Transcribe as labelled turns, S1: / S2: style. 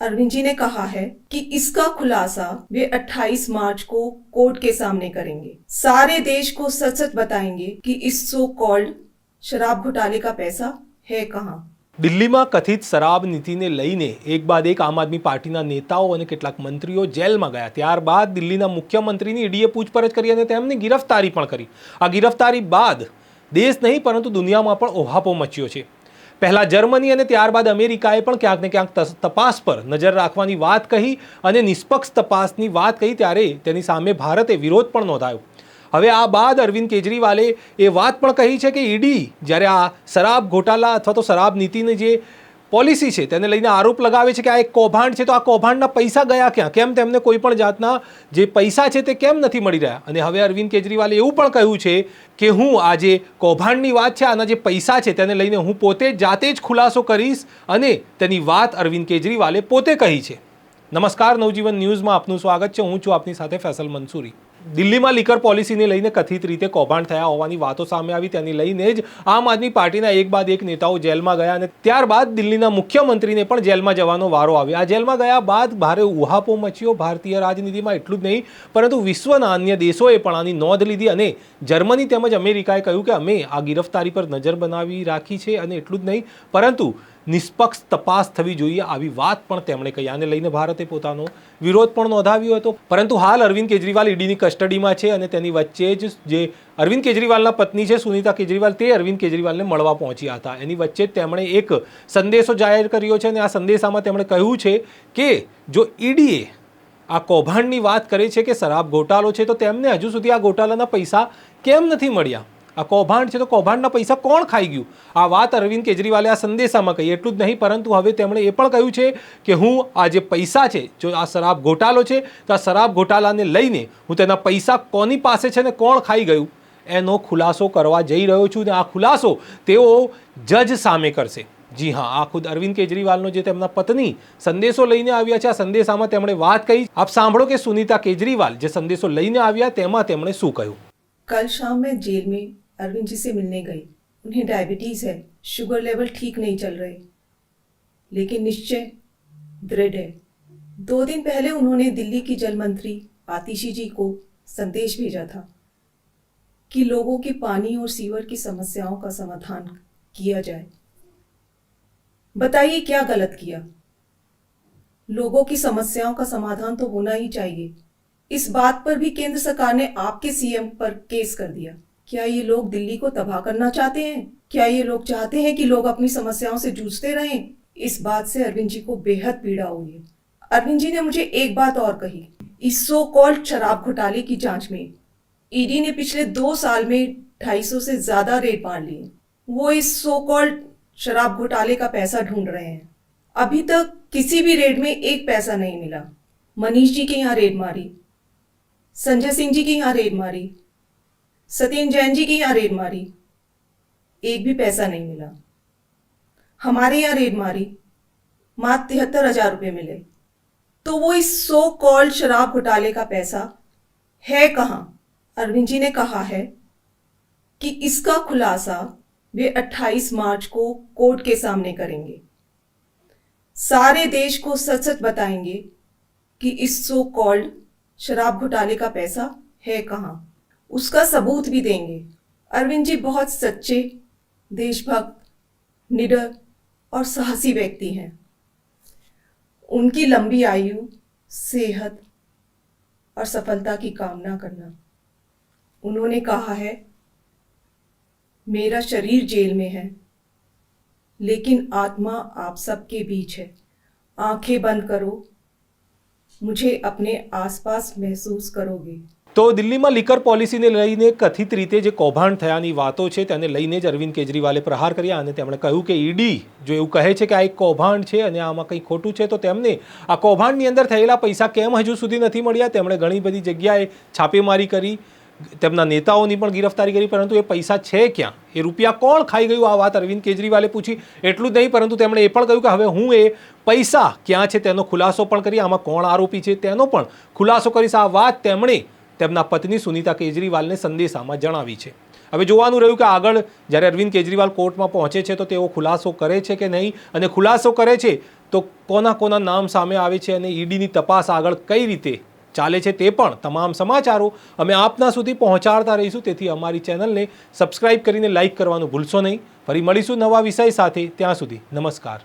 S1: अरविंद जी ने कहा है कि इसका खुलासा वे 28 मार्च को कोर्ट के सामने करेंगे सारे देश को सच सच बताएंगे कि इस सो कॉल्ड शराब घोटाले का पैसा है कहाँ
S2: દિલ્હીમાં કથિત શરાબ નીતિને લઈને એક બાદ એક આમ આદમી પાર્ટીના નેતાઓ અને કેટલાક મંત્રીઓ જેલમાં ગયા ત્યારબાદ દિલ્હીના મુખ્યમંત્રીની ઈડીએ પૂછપરછ કરી અને તેમની ગિરફતારી પણ કરી આ ગિરફતારી બાદ દેશ નહીં પરંતુ દુનિયામાં પણ ઓહાપો મચ્યો છે પહેલાં જર્મની અને ત્યારબાદ અમેરિકાએ પણ ક્યાંક ને ક્યાંક તપાસ પર નજર રાખવાની વાત કહી અને નિષ્પક્ષ તપાસની વાત કહી ત્યારે તેની સામે ભારતે વિરોધ પણ નોંધાયો. હવે આ બાદ અરવિંદ કેજરીવાલે એ વાત પણ કહી છે કે ઈડી જ્યારે આ શરાબ ઘોટાલા અથવા તો શરાબ નીતિને જે પોલિસી છે, તેને લઈને આરોપ લગાવે છે કે આ એક કૌભાંડ છે, તો આ કૌભાંડના પૈસા ગયા ક્યાં? કેમ તેમને કોઈ પણ જાતના જે પૈસા છે તે કેમ નથી મળી રહ્યા? અને હવે અરવિંદ કેજરીવાલે એવું પણ કહ્યું છે કે હું આ જે કૌભાંડની વાત છે, આના જે પૈસા છે, તેને લઈને હું પોતે જાતે જ ખુલાસો કરીશ અને તેની વાત અરવિંદ કેજરીવાલે પોતે કહી છે. નમસ્કાર, નવજીવન ન્યૂઝમાં આપનું સ્વાગત છે. હું છું આપની સાથે ફેસલ મંસૂરી. દિલ્હીમાં લીકર પોલિસીને લઈને કથિત રીતે કૌભાંડ થયા હોવાની વાતો સામે આવી. તેની લઈને જ આમ આદમી પાર્ટીના એક બાદ એક નેતાઓ જેલમાં ગયા અને ત્યારબાદ દિલ્હીના મુખ્યમંત્રીને પણ જેલમાં જવાનો વારો આવ્યો. આ જેલમાં ગયા બાદ ભારે ઉહાપો મચ્યો. ભારતીય રાજનીતિમાં એટલું જ નહીં, પરંતુ વિશ્વના અન્ય દેશોએ પણ આની નોંધ લીધી અને જર્મની તેમજ અમેરિકાએ કહ્યું કે અમે આ ગિરફતારી પર નજર બનાવી રાખી છે અને એટલું જ નહીં, પરંતુ નિષ્પક્ષ તપાસ થવી જોઈએ આવી વાત પણ તેમણે કહી. આને લઈને ભારતે પોતાનો વિરોધ પણ નોંધાવ્યો હતો. પરંતુ હાલ અરવિંદ કેજરીવાલ ઈડીની કસ્ટડીમાં છે અને તેની વચ્ચે જ જે અરવિંદ કેજરીવાલના પત્ની છે સુનીતા કેજરીવાલ, તે અરવિંદ કેજરીવાલને મળવા પહોંચ્યા હતા. એની વચ્ચે તેમણે એક સંદેશો જાહેર કર્યો છે અને આ સંદેશામાં તેમણે કહ્યું છે કે જો ઈડીએ આ કૌભાંડની વાત કરે છે કે શરાબ ગોટાલો છે, તો તેમને હજુ સુધી આ ગોટાલાના પૈસા કેમ નથી મળ્યા? આ કૌભાંડ છે તો કૌભાંડના પૈસા કોણ ખાઈ ગયું? આ વાત અરવિંદ કેજરીવાલે આ સંદેશામાં કહી, એટલું જ નહીં, પરંતુ હવે તેમણે એ પણ કહ્યું છે કે હું આ જે પૈસા છે, જો આ શરાબ ઘોટાલો છે, તો આ શરાબ ઘોટાલાને લઈને હું તેના પૈસા કોની પાસે છે ને કોણ ખાઈ ગયું? એનો ખુલાસો કરવા જઈ રહ્યો છું ને આ ખુલાસો તેઓ જજ સામે કરશે. જી હા, આ ખુદ અરવિંદ કેજરીવાલનો જે તેમના પત્ની સંદેશો લઈને આવ્યા છે, આ સંદેશામાં તેમણે વાત કહી. આપ સાંભળો કે સુનીતા કેજરીવાલ જે સંદેશો લઈને આવ્યા, તેમાં તેમણે શું કહ્યું?
S1: કલ શામ મેં જેલ મેં अरविंद जी से मिलने गई। उन्हें डायबिटीज़ है शुगर लेवल ठीक नहीं चल रहे। लेकिन निश्चय दृढ़ है। दो दिन पहले उन्होंने दिल्ली की जल मंत्री आतिशी जी को संदेश भेजा था कि लोगों की पानी और सीवर की समस्याओं का समाधान किया जाए। बताइए क्या गलत किया? लोगों की समस्याओं का समाधान तो होना ही चाहिए। इस बात पर भी केंद्र सरकार ने आपके सीएम पर केस कर दिया। क्या ये लोग दिल्ली को तबाह करना चाहते हैं? क्या ये लोग चाहते हैं कि लोग अपनी समस्याओं से जूझते रहें? इस बात से अरविंद जी को बेहद पीड़ा हुई अरविंद जी ने मुझे एक बात और कही। इस सो कॉल्ड शराब घोटाले की जाँच में ईडी ने पिछले दो साल में 250 से ज़्यादा रेड मार लिए। वो इस सो कॉल्ड शराब घोटाले का पैसा ढूंढ रहे हैं। अभी तक किसी भी रेड में एक पैसा नहीं मिला। मनीष जी के यहाँ रेड मारी। संजय सिंह जी के यहाँ रेड मारी। सत्येंद्र जैन जी के यहाँ रेड मारी। एक भी पैसा नहीं मिला। हमारे यहाँ रेड मारी। मात्र तिहत्तर हज़ार रुपये मिले। तो वो इस सो कॉल्ड शराब घोटाले का पैसा है कहाँ? अरविंद जी ने कहा है कि इसका खुलासा वे 28 मार्च को कोर्ट के सामने करेंगे। सारे देश को सच सच बताएँगे कि इस सो कॉल्ड शराब घोटाले का पैसा है कहाँ। उसका सबूत भी देंगे। अरविंद जी बहुत सच्चे, देशभक्त, निडर और साहसी व्यक्ति हैं। उनकी लंबी आयु, सेहत और सफलता की कामना करना। उन्होंने कहा है, मेरा शरीर जेल में है, लेकिन आत्मा आप सबके बीच है। आँखें बंद करो, मुझे अपने आसपास महसूस करोगे।
S2: તો દિલ્હીમાં લિકર પોલિસીને લઈને કથિત રીતે જે કૌભાંડ થયાની વાતો છે, તેને લઈને જ અરવિંદ કેજરીવાલે પ્રહાર કર્યા અને તેમણે કહ્યું કે ઈડી જો એવું કહે છે કે આ એક કૌભાંડ છે અને આમાં કંઈ ખોટું છે, તો તેમને આ કૌભાંડની અંદર થયેલા પૈસા કેમ હજુ સુધી નથી મળ્યા? તેમણે ઘણી બધી જગ્યાએ છાપેમારી કરી, તેમના નેતાઓની પણ ગિરફતારી કરી, પરંતુ એ પૈસા છે ક્યાં? એ રૂપિયા કોણ ખાઈ ગયું? આ વાત અરવિંદ કેજરીવાલે પૂછી. એટલું જ નહીં, પરંતુ તેમણે એ પણ કહ્યું કે હવે હું એ પૈસા ક્યાં છે તેનો ખુલાસો પણ કરી, આમાં કોણ આરોપી છે તેનો પણ ખુલાસો કરીશ. આ વાત તેમણે તેમના પત્ની સુનીતા કેજરીવાલને સંદેશામાં જણાવી છે. હવે જોવાનું રહ્યું કે આગળ જ્યારે અરવિંદ કેજરીવાલ કોર્ટમાં પહોંચે છે તો તેઓ ખુલાસો કરે છે કે નહીં? અને ખુલાસો કરે છે તો કોના કોના નામ સામે આવે છે અને ઈડીની તપાસ આગળ કઈ રીતે ચાલે છે તે પણ તમામ સમાચારો અમે આપના સુધી પહોંચાડતા રહીશું. તેથી અમારી ચેનલને સબસ્ક્રાઇબ કરીને લાઇક કરવાનું ભૂલશો નહીં. ફરી મળીશું નવા વિષય સાથે. ત્યાં સુધી નમસ્કાર.